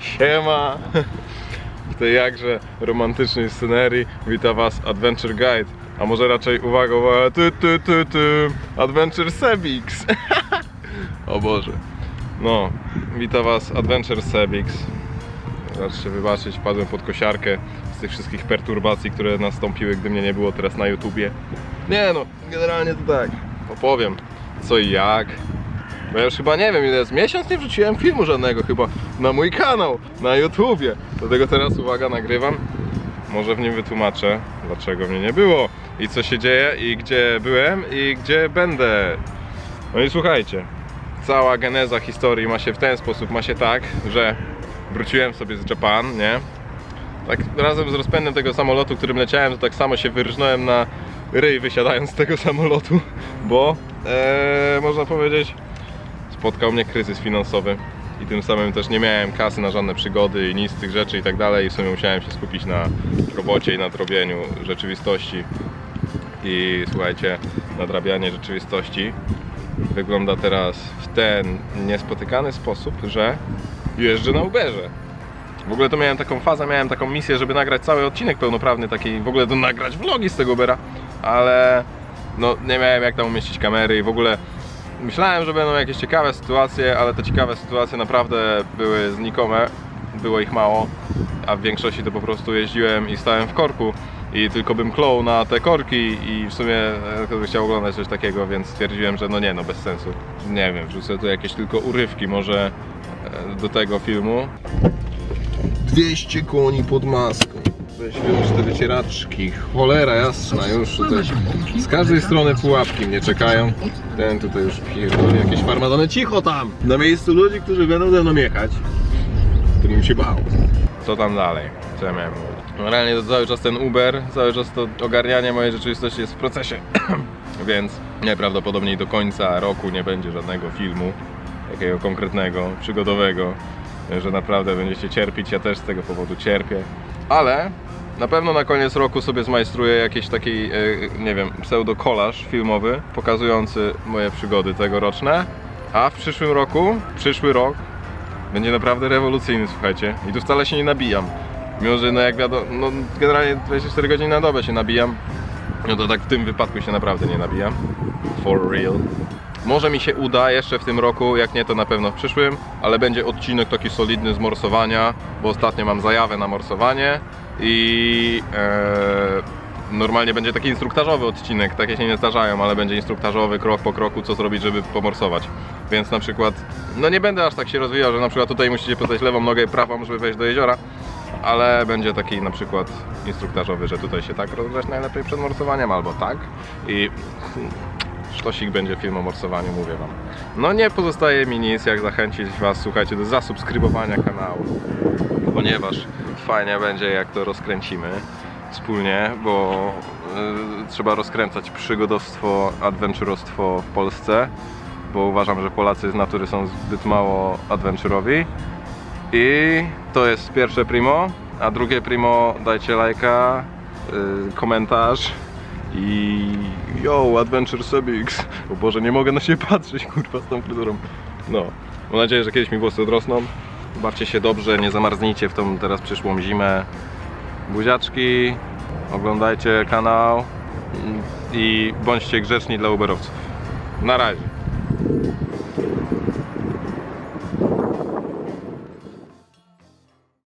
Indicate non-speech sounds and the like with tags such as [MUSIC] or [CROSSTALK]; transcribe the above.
Siema! [LAUGHS] W tej jakże romantycznej scenerii wita Was Adventure Guide, a może raczej uwaga, uwaga, ty, ty, ty, ty, Adventure Sebix! [LAUGHS] o Boże. No, wita Was Adventure Sebix. Raczcie wybaczyć, wpadłem pod kosiarkę z tych wszystkich perturbacji, które nastąpiły, gdy mnie nie było teraz na YouTubie. Nie no, generalnie to tak, opowiem co i jak. Bo ja już chyba nie wiem ile jest, miesiąc nie wrzuciłem filmu żadnego chyba na mój kanał, na YouTubie. Dlatego teraz uwaga, nagrywam. Może w nim wytłumaczę, dlaczego mnie nie było i co się dzieje i gdzie byłem i gdzie będę. No i słuchajcie, cała geneza historii ma się w ten sposób, ma się tak, że wróciłem sobie z Japan, nie? Tak razem z rozpędem tego samolotu, którym leciałem, to tak samo się wyrżnąłem na ryj wysiadając z tego samolotu, bo e, można powiedzieć spotkał mnie kryzys finansowy i tym samym też nie miałem kasy na żadne przygody i nic z tych rzeczy i tak dalej i w sumie musiałem się skupić na robocie i nadrobieniu rzeczywistości i słuchajcie, nadrabianie rzeczywistości wygląda teraz w ten niespotykany sposób, że jeżdżę na Uberze. W ogóle to miałem taką fazę, miałem taką misję, żeby nagrać cały odcinek pełnoprawny, taki w ogóle to nagrać vlogi z tego Ubera, ale no nie miałem jak tam umieścić kamery i w ogóle myślałem, że będą jakieś ciekawe sytuacje, ale te ciekawe sytuacje naprawdę były znikome, było ich mało, a w większości to po prostu jeździłem i stałem w korku i tylko bym klął na te korki i w sumie e, kto by chciał oglądać coś takiego, więc stwierdziłem, że no nie, no bez sensu. Nie wiem, wrzucę tu jakieś tylko urywki może e, do tego filmu. 200 koni pod maską. Weź już te wycieraczki. Cholera jasna, już tutaj z każdej strony pułapki mnie czekają. Ten tutaj już pierdoli jakieś farmadony. Cicho tam! Na miejscu ludzi, którzy będą ze mną jechać. Którym się bał. Co tam dalej? Co Realnie to cały czas ten Uber, cały czas to ogarnianie mojej rzeczywistości jest w procesie. [CLEARS THROAT] Więc najprawdopodobniej do końca roku nie będzie żadnego filmu takiego konkretnego, przygodowego, że naprawdę będziecie cierpieć, ja też z tego powodu cierpię. Ale na pewno na koniec roku sobie zmajstruję jakiś taki, e, nie wiem, pseudo-kolaż filmowy pokazujący moje przygody tegoroczne. A w przyszłym roku, przyszły rok będzie naprawdę rewolucyjny, słuchajcie. I tu wcale się nie nabijam. Mimo, że no jak wiadomo, no generalnie 24 godziny na dobę się nabijam. No to tak w tym wypadku się naprawdę nie nabijam. For real. Może mi się uda jeszcze w tym roku, jak nie to na pewno w przyszłym, ale będzie odcinek taki solidny z morsowania, bo ostatnio mam zajawę na morsowanie i e, normalnie będzie taki instruktażowy odcinek, takie się nie zdarzają, ale będzie instruktażowy krok po kroku, co zrobić, żeby pomorsować. Więc na przykład, no nie będę aż tak się rozwijał, że na przykład tutaj musicie podać lewą nogę i prawą, żeby wejść do jeziora, ale będzie taki na przykład instruktażowy, że tutaj się tak rozgrzać najlepiej przed morsowaniem, albo tak i sztosik będzie film o morsowaniu, mówię wam. No nie pozostaje mi nic, jak zachęcić was, słuchajcie, do zasubskrybowania kanału, ponieważ fajnie będzie, jak to rozkręcimy wspólnie, bo y, trzeba rozkręcać przygodowstwo, adventurostwo w Polsce, bo uważam, że Polacy z natury są zbyt mało adventurowi. I to jest pierwsze primo, a drugie primo dajcie lajka, yy, komentarz i yo, Adventure Subix. O Boże, nie mogę na siebie patrzeć, kurwa, z tą fryzurą. No, mam nadzieję, że kiedyś mi włosy odrosną. Bawcie się dobrze, nie zamarznijcie w tą teraz przyszłą zimę. Buziaczki, oglądajcie kanał i bądźcie grzeczni dla uberowców. Na razie.